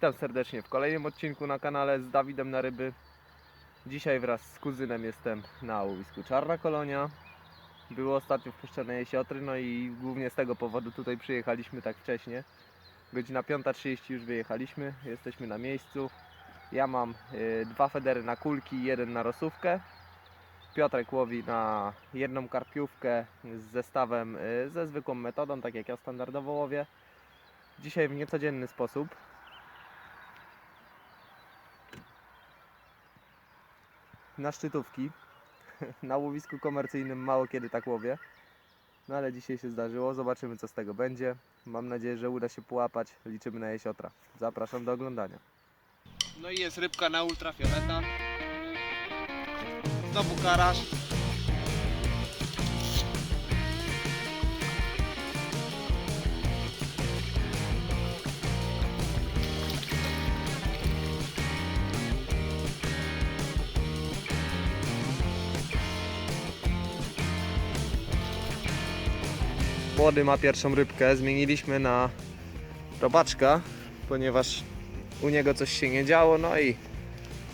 Witam serdecznie w kolejnym odcinku na kanale z Dawidem na ryby. Dzisiaj wraz z kuzynem jestem na łowisku Czarna Kolonia. Było ostatnio wpuszczone jesiotry, no i głównie z tego powodu tutaj przyjechaliśmy tak wcześnie. Godzina 5.30 już wyjechaliśmy, jesteśmy na miejscu. Ja mam y, dwa federy na kulki, jeden na rosówkę. Piotrek łowi na jedną karpiówkę z zestawem y, ze zwykłą metodą, tak jak ja standardowo łowię. Dzisiaj w niecodzienny sposób. Na szczytówki. Na łowisku komercyjnym mało kiedy tak łowię. No ale dzisiaj się zdarzyło. Zobaczymy co z tego będzie. Mam nadzieję, że uda się połapać. Liczymy na jesiotra. Zapraszam do oglądania. No i jest rybka na ultrafioleta. Znowu karasz. Młody ma pierwszą rybkę. Zmieniliśmy na robaczka, ponieważ u niego coś się nie działo. No i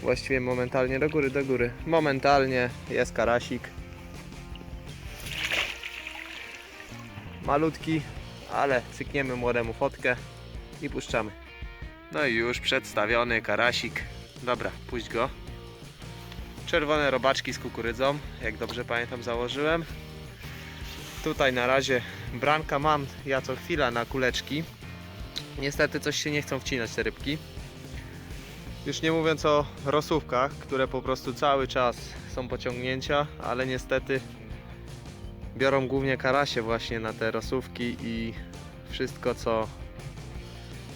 właściwie momentalnie do góry, do góry. Momentalnie jest karasik. Malutki, ale cykniemy młodemu fotkę i puszczamy. No i już przedstawiony karasik. Dobra, puść go. Czerwone robaczki z kukurydzą, jak dobrze pamiętam założyłem. Tutaj na razie branka mam ja co chwila na kuleczki. Niestety coś się nie chcą wcinać te rybki. Już nie mówiąc o rosówkach, które po prostu cały czas są pociągnięcia, ale niestety biorą głównie karasie właśnie na te rosówki i wszystko co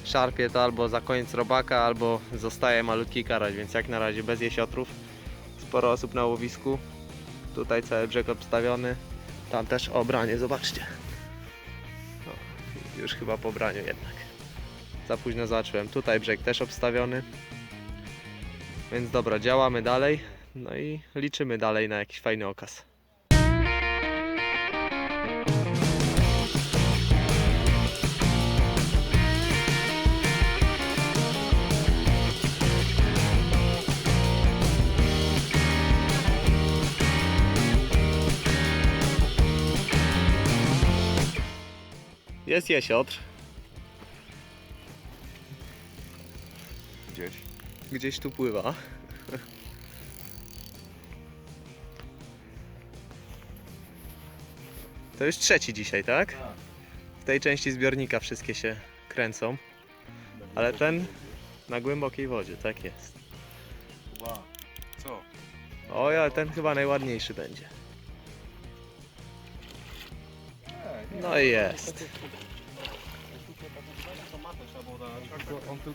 szarpie to albo za koniec robaka, albo zostaje malutki karaś, więc jak na razie bez jesiotrów. Sporo osób na łowisku. Tutaj cały brzeg obstawiony. Tam też obranie, zobaczcie. Już chyba po braniu jednak. Za późno zacząłem. Tutaj brzeg też obstawiony. Więc dobra, działamy dalej. No i liczymy dalej na jakiś fajny okaz. Jest jesiotr. Gdzieś. Gdzieś tu pływa. To już trzeci dzisiaj, tak? W tej części zbiornika wszystkie się kręcą. Ale ten na głębokiej wodzie, tak jest. Wow. Co? Oj, ale ten chyba najładniejszy będzie. No i jest.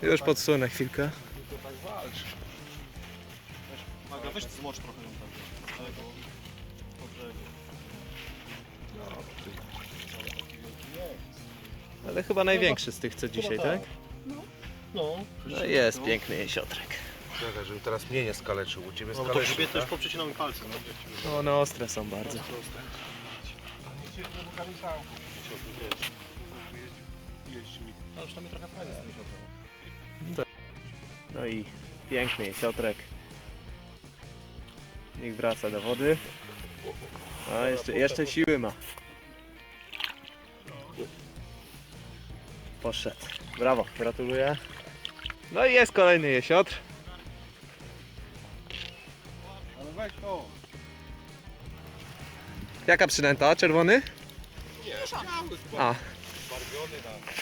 Już tak, podsunę chwilkę. tak. Maga, weź zmocz trochę ją tam. No. Ale chyba największy z tych co dzisiaj, tak? No. No jest piękny jesiotrek. Czekaj, żeby teraz mnie nie skaleczył. U ciebie No bo to skaleczył, grzbiet to już tak? poprzecinał mi palce. No. One ostre są bardzo. No już mi trochę. No i piękny jesiotrek. Niech wraca do wody. A jeszcze, jeszcze siły ma. Poszedł. Brawo, gratuluję. No i jest kolejny jesiotr. Ale weź to. Jaka przynęta? Czerwony? Nie, A, barwiony na...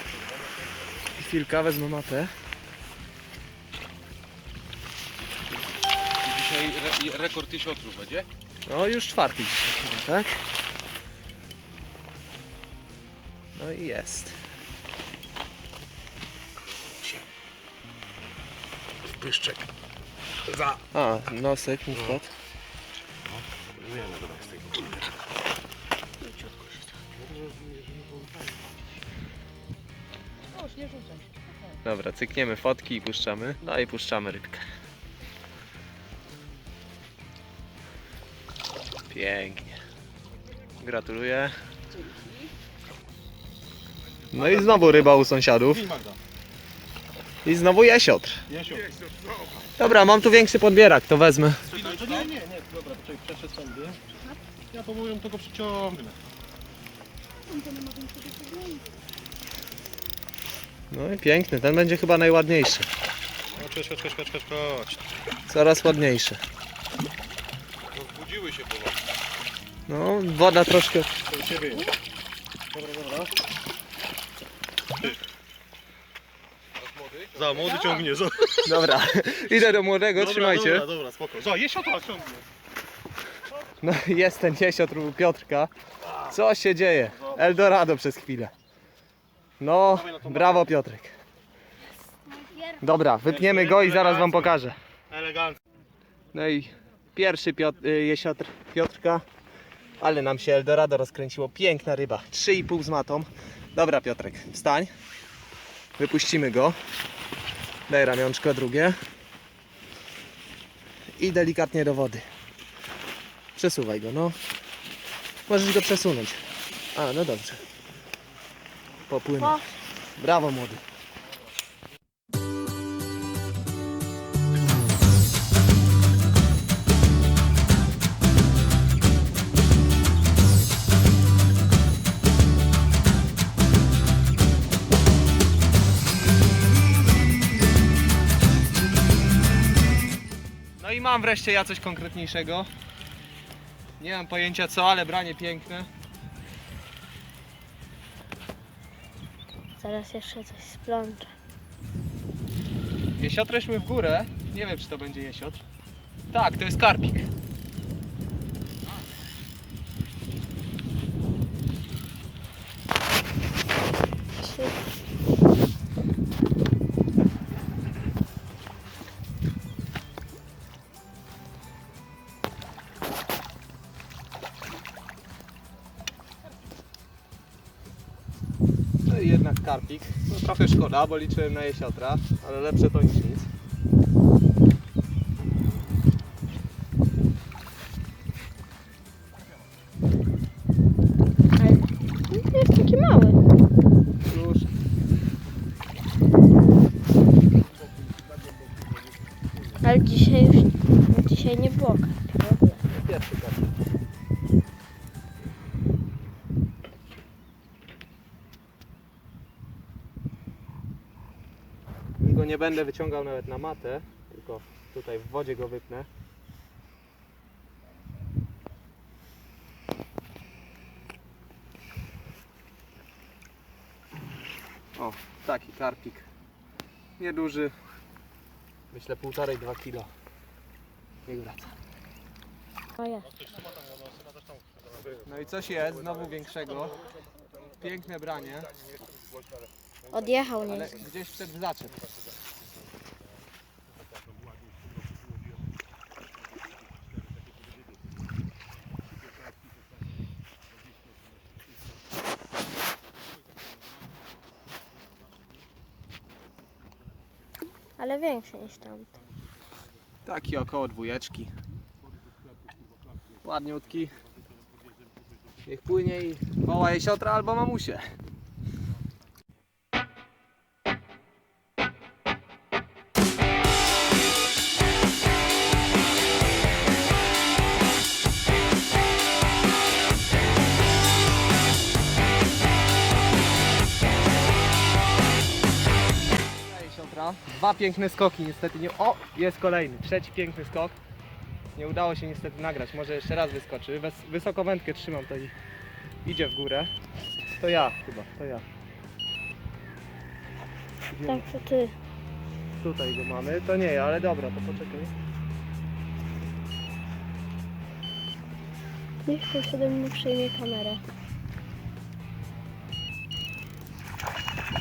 chwilkę, wezmę matę. Dzisiaj re rekord jesiotrów będzie? No już czwarty dzisiaj chyba, tak? No i jest. Pyszczek. Za. A, nosek mi wpadł. Nie, no dobra, z tego. Dobra, cykniemy fotki i puszczamy. No i puszczamy rybkę. Pięknie. Gratuluję. No i znowu ryba u sąsiadów. I znowu jesiotr. Dobra, mam tu większy podbierak, to wezmę. To nie, nie, nie, dobra, przeszedł. Ja przyciągnę. No i piękny, ten będzie chyba najładniejszy. Chodź, chodź, chodź, chodź, chodź, chodź. Coraz ładniejszy. Rozbudziły się powoli. No, woda troszkę. To u ciebie jest. Dobra, dobra. Za młody ciągnie, za. Dobra, idę do młodego, Dobra, trzymajcie. Dobra, dobra, spoko. Za, jesiotra ciągnie. No jest ten jesiotr u Piotrka. Co się dzieje? Eldorado przez chwilę. No, brawo Piotrek. Dobra, wypniemy go i zaraz wam pokażę. No i pierwszy Piotr, y, jesiotr Piotrka. Ale nam się Eldorado rozkręciło. Piękna ryba. 3,5 z matą. Dobra Piotrek, wstań. Wypuścimy go. Daj ramionczko drugie. I delikatnie do wody. Przesuwaj go, no. Możesz go przesunąć. A, no dobrze. Popłynął. Brawo młody. No i mam wreszcie ja coś konkretniejszego. Nie mam pojęcia co, ale branie piękne. Zaraz jeszcze coś splączę. Jesiotrę szły w górę. Nie wiem czy to będzie jesiotr. Tak, to jest karpik. Trzy. No, trochę szkoda, bo liczyłem na jesiotra, ale lepsze to niż nic. Nie będę wyciągał nawet na matę, tylko tutaj w wodzie go wypnę. O, taki karpik. Nieduży. Myślę półtorej, dwa kilo. Niech wraca. No i coś jest, znowu większego. Piękne branie, Odjechał ale nie. gdzieś wszedł w zaczep. Ale większy niż tamty. Taki około dwójeczki. Ładniutki. Niech płynie i woła jesiotra albo mamusie. Dwa piękne skoki, niestety nie... O! Jest kolejny, trzeci piękny skok. Nie udało się niestety nagrać, może jeszcze raz wyskoczy. Wys wysoko wędkę trzymam to i idzie w górę. To ja chyba, to ja. Idziemy. Tak to ty. Tutaj go mamy, to nie ja, ale dobra, to poczekaj. Niech ktoś ode mnie przyjmie kamerę.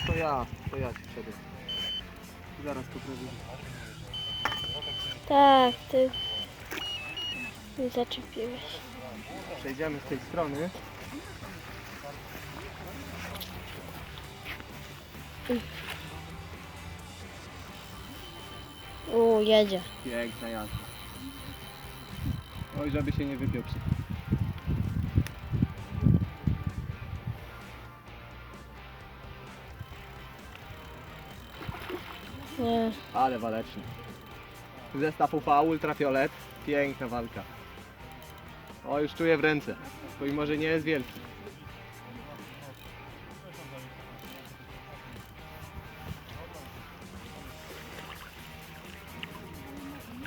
To ja, to ja ci wszedłem. Zaraz to zrobię. Tak, ty. Nie zaczepiłeś. Przejdziemy z tej strony. U, jedzie. Piękna jazda. Oj, żeby się nie wypiął Nie. Ale waleczny. Zestaw UV, ultrafiolet. Piękna walka. O, już czuję w ręce. Pomimo, że nie jest wielki.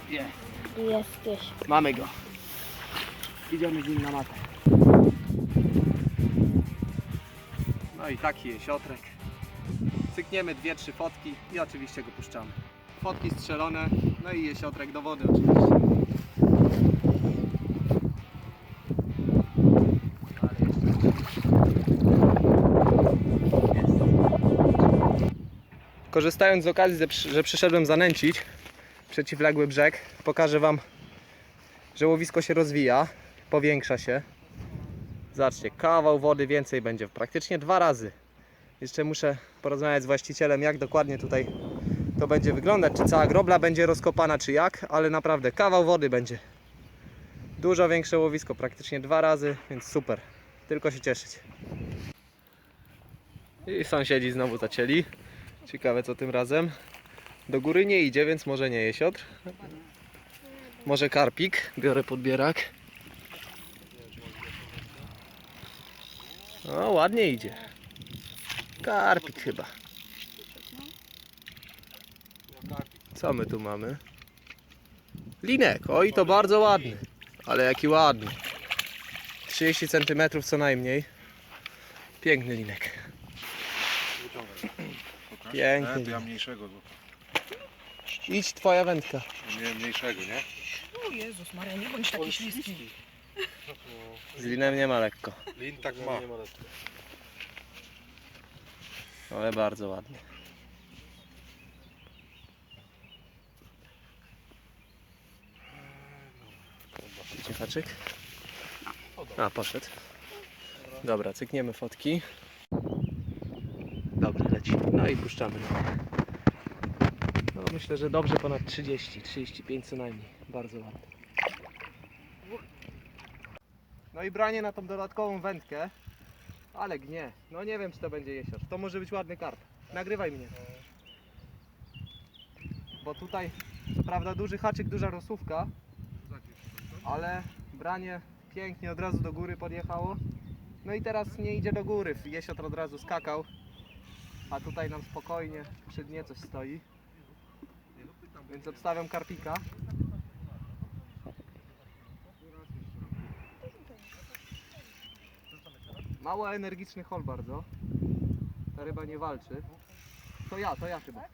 Jest. Jesteś. Mamy go. Idziemy z nim na matę. No i taki jest siotrek. Cykniemy dwie, trzy fotki i oczywiście go puszczamy. Fotki strzelone, no i jesiotrek do wody oczywiście. Korzystając z okazji, że przyszedłem zanęcić przeciwległy brzeg, pokażę Wam że łowisko się rozwija, powiększa się. Zobaczcie, kawał wody więcej będzie, praktycznie dwa razy. Jeszcze muszę porozmawiać z właścicielem, jak dokładnie tutaj to będzie wyglądać, czy cała grobla będzie rozkopana, czy jak, ale naprawdę kawał wody będzie. Dużo większe łowisko, praktycznie dwa razy, więc super. Tylko się cieszyć. I sąsiedzi znowu zacięli. Ciekawe co tym razem. Do góry nie idzie, więc może nie jesiotr. Może karpik. Biorę podbierak. O, ładnie idzie. Karpik chyba. Co my tu mamy? Linek. Oj, to bardzo ładny. Ale jaki ładny. 30 cm co najmniej. Piękny linek. Piękny. to ja mniejszego. Idź twoja wędka. Nie, mniejszego, nie? O Jezus Maria, nie bądź taki śliski. Z linem nie ma lekko. Lin tak ma. Ale bardzo ładnie. Gdzie haczyk? A, poszedł. Dobra, cykniemy fotki. Dobra, leci. No i puszczamy. No myślę, że dobrze ponad 30, 35 co najmniej. Bardzo ładnie. No i branie na tą dodatkową wędkę. Ale gnie. No nie wiem czy to będzie jesior. To może być ładny karp. Nagrywaj mnie. Bo tutaj co prawda duży haczyk, duża rosówka. Ale branie pięknie od razu do góry podjechało. No i teraz nie idzie do góry. Jesiotr od razu skakał. A tutaj nam spokojnie przy dnie coś stoi. Więc obstawiam karpika. Mało energiczny hol bardzo. Ta ryba nie walczy. To ja, to ja chyba. Okej,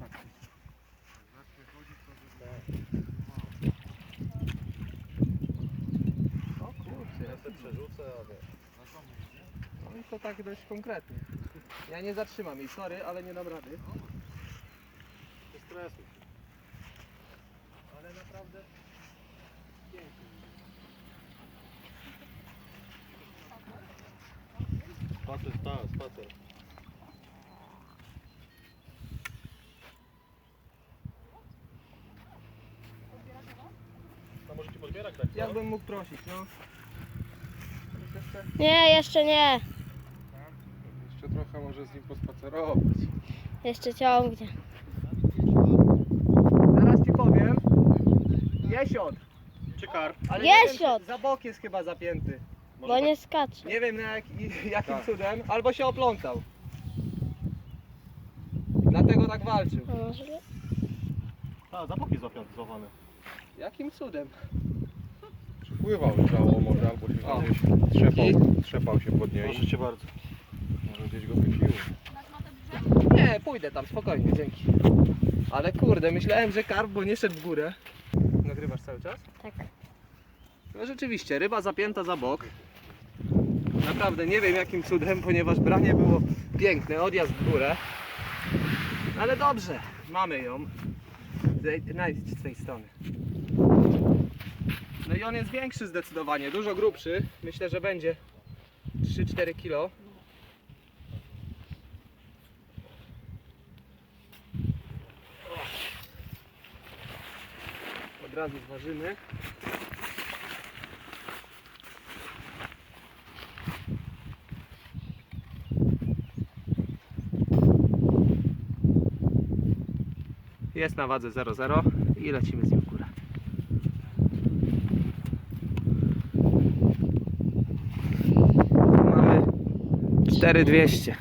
tak. O kurczę, ja sobie przerzucę, ale... No i to tak dość konkretnie. Ja nie zatrzymam jej, sorry, ale nie dam rady. Bez stresu. Ale naprawdę pięknie. Spacer, ta, spacer. A może ci podbierak dać? Jakbym mógł prosić, no. Jeszcze, Nie, jeszcze nie. Jeszcze trochę może z nim pospacerować. Jeszcze ciągnie. zaraz ci powiem. Jesiot. Czy karp? Ale nie wiem, Jesiot! Za bok jest chyba zapięty. Bo nie skacze. Nie wiem na jak, jakim Tak. cudem, albo się oplątał. Dlatego tak walczył. A może nie? A, za boki złapany. Jakim cudem? Przypływał żało może, albo się O. gdzieś trzepał, trzepał się pod niej. Proszę cię bardzo. Może gdzieś go wypiło. Nie, pójdę tam, spokojnie, dzięki. Ale kurde, myślałem, że karp, bo nie szedł w górę. Nagrywasz cały czas? Tak. No rzeczywiście, ryba zapięta za bok. Naprawdę nie wiem jakim cudem, ponieważ branie było piękne, odjazd w górę. Ale dobrze, mamy ją. Najdź z tej strony. No i on jest większy zdecydowanie, dużo grubszy. Myślę, że będzie 3-4 kilo. Od razu zważymy. Jest na wadze 0,0 i lecimy z nim w górę. Mamy 4200.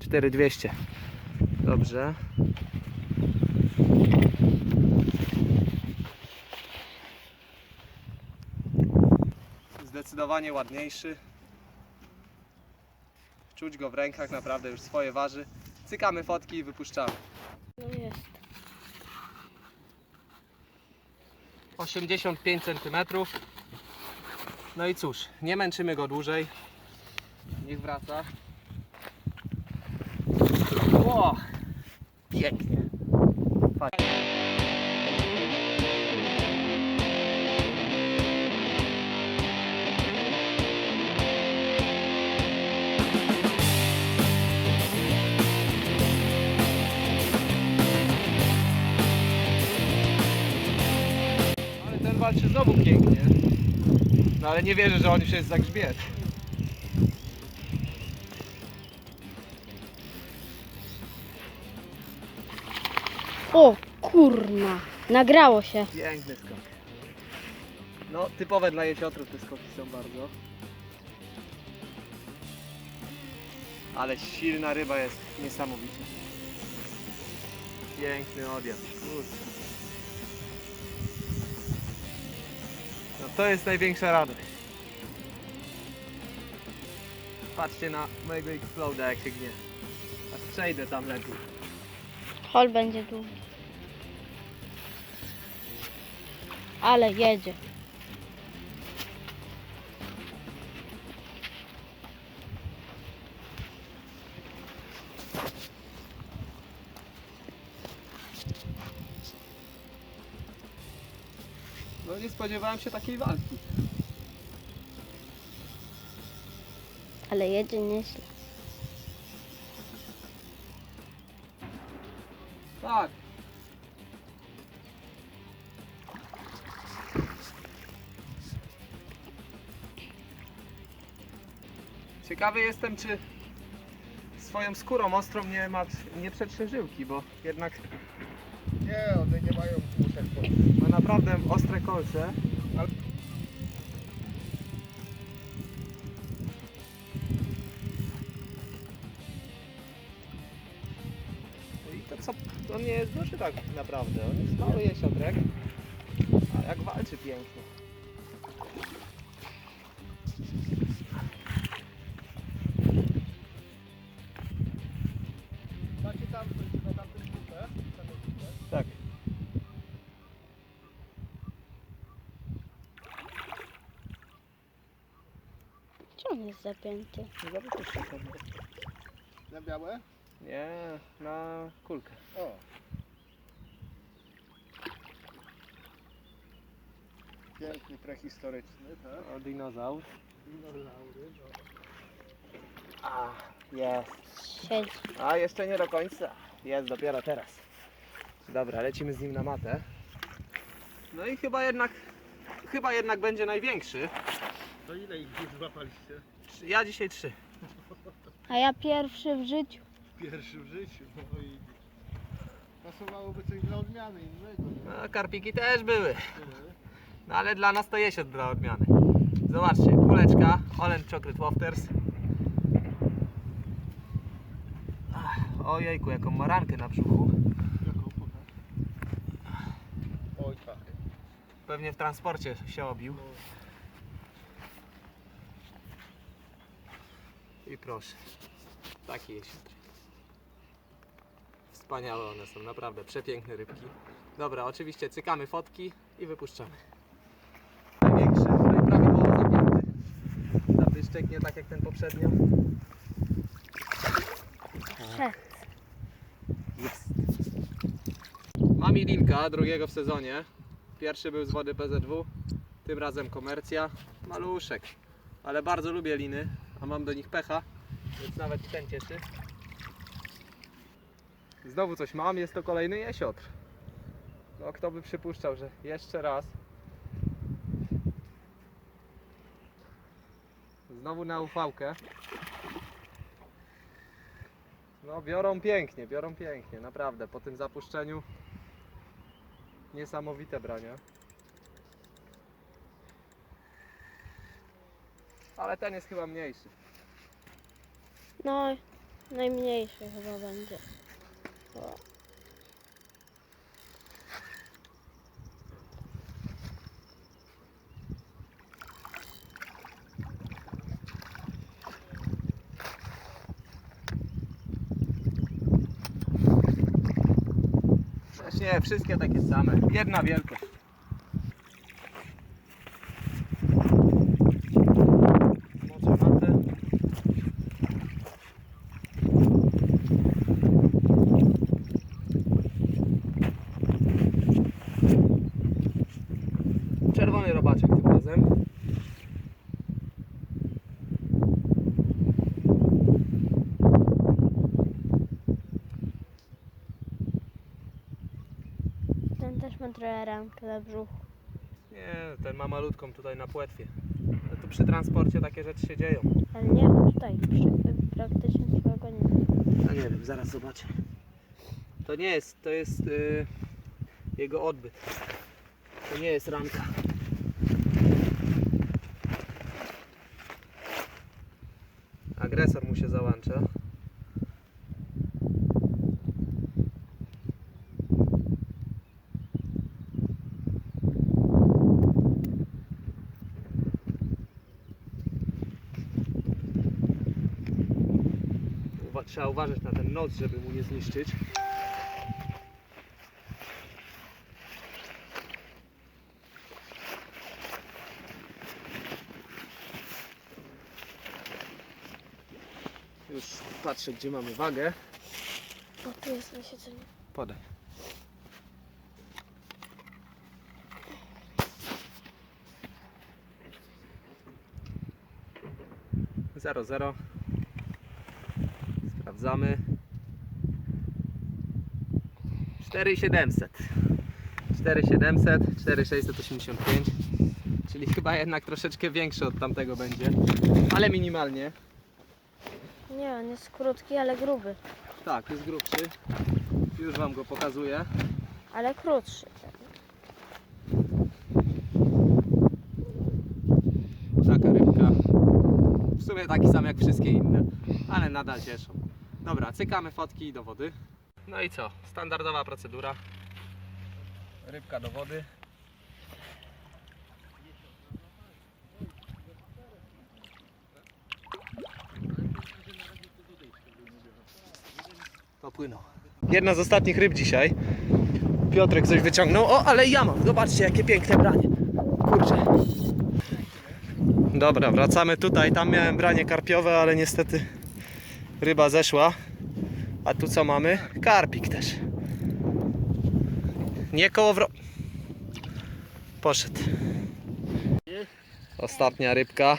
4200. Dobrze. Zdecydowanie ładniejszy. Czuć go w rękach, naprawdę już swoje waży. Cykamy fotki i wypuszczamy. No jest. 85 cm. No i cóż, nie męczymy go dłużej. Niech wraca. O! Pięknie. Patrz. Ale nie wierzę, że on już jest za grzbiet. O, kurna. Nagrało się. Piękny skok. No, typowe dla jesiotrów te skoki są bardzo. Ale silna ryba jest niesamowicie. Piękny odjazd, kurczę. To jest największa radość. Patrzcie na mojego Exploda jak się gnie. Aż przejdę tam lepiej. Hol będzie długi. Ale jedzie. No nie spodziewałem się takiej walki. Ale jedzie nieźle. Tak. Ciekawy jestem, czy swoją skórą ostrą nie, ma, nie przetrze żyłki, bo jednak Nie, one nie mają naprawdę ostre kolce. I to co, to nie jest duży tak naprawdę, on jest mały jesiotrek, a jak walczy pięknie. Jest zapięty? Na białe? Nie, na kulkę. O. Piękny, prehistoryczny, tak? O, dinozaur. Dinozaury, no. A, jest. Siedzi. A, jeszcze nie do końca. Jest dopiero teraz. Dobra, lecimy z nim na matę. No i chyba jednak, chyba jednak będzie największy. To ile ich złapaliście? Trzy- Ja dzisiaj trzy. A ja pierwszy w życiu. Pierwszy w życiu, no i... Pasowałoby coś dla odmiany innego, nie? No, karpiki też były. No ale dla nas to jesiot dla odmiany. Zobaczcie, kuleczka, Olen Chocolate Wafters. Ach, Ojejku, jaką marankę na brzuchu. Jaką pokaż? Oj tak. Pewnie w transporcie się obił. I proszę, taki jesiotr. Wspaniałe one są, naprawdę przepiękne rybki. Dobra, oczywiście cykamy fotki i wypuszczamy. Największy, no i prawidłowo zapięty. Zadyszczek nie tak jak ten poprzednio. Jest. Mam i linka drugiego w sezonie. Pierwszy był z wody PZW, tym razem komercja. Maluszek, ale bardzo lubię liny, a mam do nich pecha, więc nawet ten cieszy. Znowu coś mam, jest to kolejny jesiotr. No kto by przypuszczał, że jeszcze raz. Znowu na ufałkę. No biorą pięknie, biorą pięknie, naprawdę. Po tym zapuszczeniu Niesamowite brania. Ale ten jest chyba mniejszy. No, najmniejszy chyba będzie. O. Też nie, wszystkie takie same. Jedna wielkość. Moczę matę. Czerwony robaczek tym razem. Ten też ma ramkę na brzuchu. Nie, ten ma malutką tutaj na płetwie. No tu przy transporcie takie rzeczy się dzieją. Ale nie, tutaj przy, praktycznie czego nie ma. No nie wiem, zaraz zobaczę. To nie jest, to jest y, jego odbyt. To nie jest ramka. Agresor mu się załącza. Trzeba uważać na ten noc, żeby mu nie zniszczyć. Już patrzę, gdzie mamy wagę. O, tu jest na siedzeniu. Podaj. Zero, zero. Sprawdzamy. 4700. 4700, 4685. Czyli chyba jednak troszeczkę większy od tamtego będzie. Ale minimalnie. Nie, on jest krótki, ale gruby. Tak, jest grubszy. Już Wam go pokazuję. Ale krótszy. Taka rybka. W sumie taki sam jak wszystkie inne, ale nadal cieszą. Dobra, cykamy fotki do wody. No i co? Standardowa procedura. Rybka do wody. To płyną. Jedna z ostatnich ryb dzisiaj. Piotrek coś wyciągnął. O, ale ja mam. Zobaczcie, jakie piękne branie. Kurczę. Dobra, wracamy tutaj. Tam miałem branie karpiowe, ale niestety ryba zeszła. A tu co mamy? Karpik też. Nie kołowro... Poszedł. Ostatnia rybka.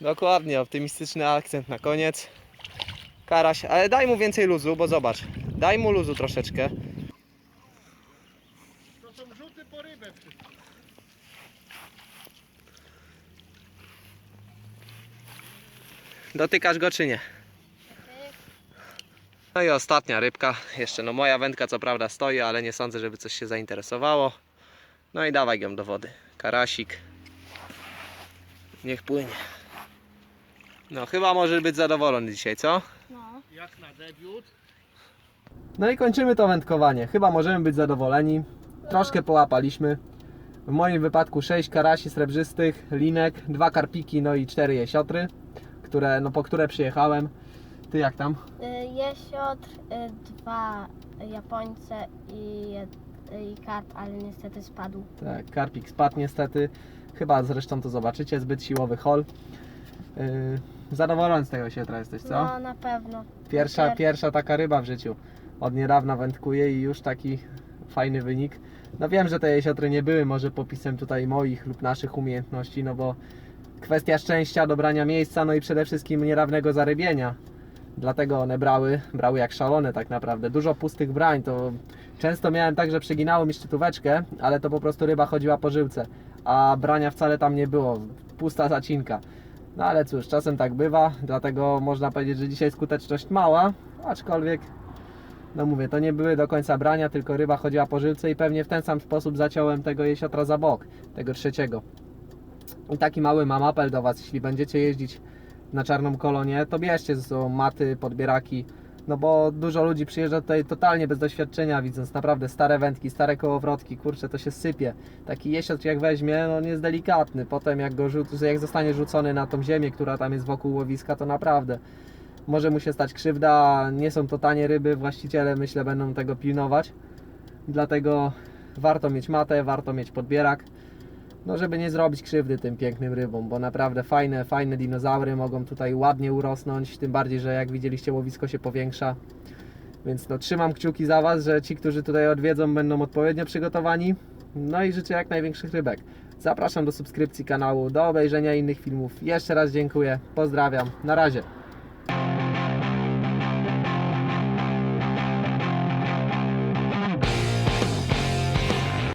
Dokładnie, optymistyczny akcent na koniec. Karaś, ale daj mu więcej luzu, bo zobacz. Daj mu luzu troszeczkę. To są rzuty po rybę wszystko. Dotykasz go czy nie? No i ostatnia rybka. Jeszcze no moja wędka co prawda stoi, ale nie sądzę, żeby coś się zainteresowało. No i dawaj ją do wody. Karasik. Niech płynie. No chyba możesz być zadowolony dzisiaj, co? No. Jak na debiut. No i kończymy to wędkowanie. Chyba możemy być zadowoleni. Troszkę połapaliśmy. W moim wypadku 6 karasi srebrzystych, linek, dwa karpiki, no i 4 jesiotry, które, no po które przyjechałem. Ty jak tam? Y, Jesiotr, y, dwa Japońce i, jed- i karp, ale niestety spadł. Tak, karpik spadł niestety. Chyba zresztą to zobaczycie, zbyt siłowy hol. Yy, zadowolony z tego sietra jesteś, co? No na pewno. Pierwsza, pierwsza taka ryba w życiu. Od niedawna wędkuję i już taki fajny wynik. No wiem, że te jesiotry nie były może popisem tutaj moich lub naszych umiejętności, no bo kwestia szczęścia, dobrania miejsca, no i przede wszystkim nierawnego zarybienia. Dlatego one brały, brały jak szalone tak naprawdę. Dużo pustych brań, to często miałem tak, że przeginało mi szczytóweczkę, ale to po prostu ryba chodziła po żyłce, a brania wcale tam nie było, pusta zacinka. No ale cóż, czasem tak bywa, dlatego można powiedzieć, że dzisiaj skuteczność mała, aczkolwiek No mówię, to nie były do końca brania, tylko ryba chodziła po żywce i pewnie w ten sam sposób zaciąłem tego jesiotra za bok, tego trzeciego. I taki mały mam apel do Was, jeśli będziecie jeździć na czarną kolonię, to bierzcie ze sobą maty, podbieraki, no bo dużo ludzi przyjeżdża tutaj totalnie bez doświadczenia, widząc naprawdę stare wędki, stare kołowrotki, kurczę, to się sypie. Taki jesiotr jak weźmie, no on jest delikatny, potem jak go rzuc- jak zostanie rzucony na tą ziemię, która tam jest wokół łowiska, to naprawdę może mu się stać krzywda, nie są to tanie ryby, właściciele myślę będą tego pilnować, dlatego warto mieć matę, warto mieć podbierak, no żeby nie zrobić krzywdy tym pięknym rybom, bo naprawdę fajne, fajne dinozaury mogą tutaj ładnie urosnąć, tym bardziej, że jak widzieliście łowisko się powiększa, więc no trzymam kciuki za Was, że ci, którzy tutaj odwiedzą będą odpowiednio przygotowani, no i życzę jak największych rybek. Zapraszam do subskrypcji kanału, do obejrzenia innych filmów. Jeszcze raz dziękuję, pozdrawiam, na razie.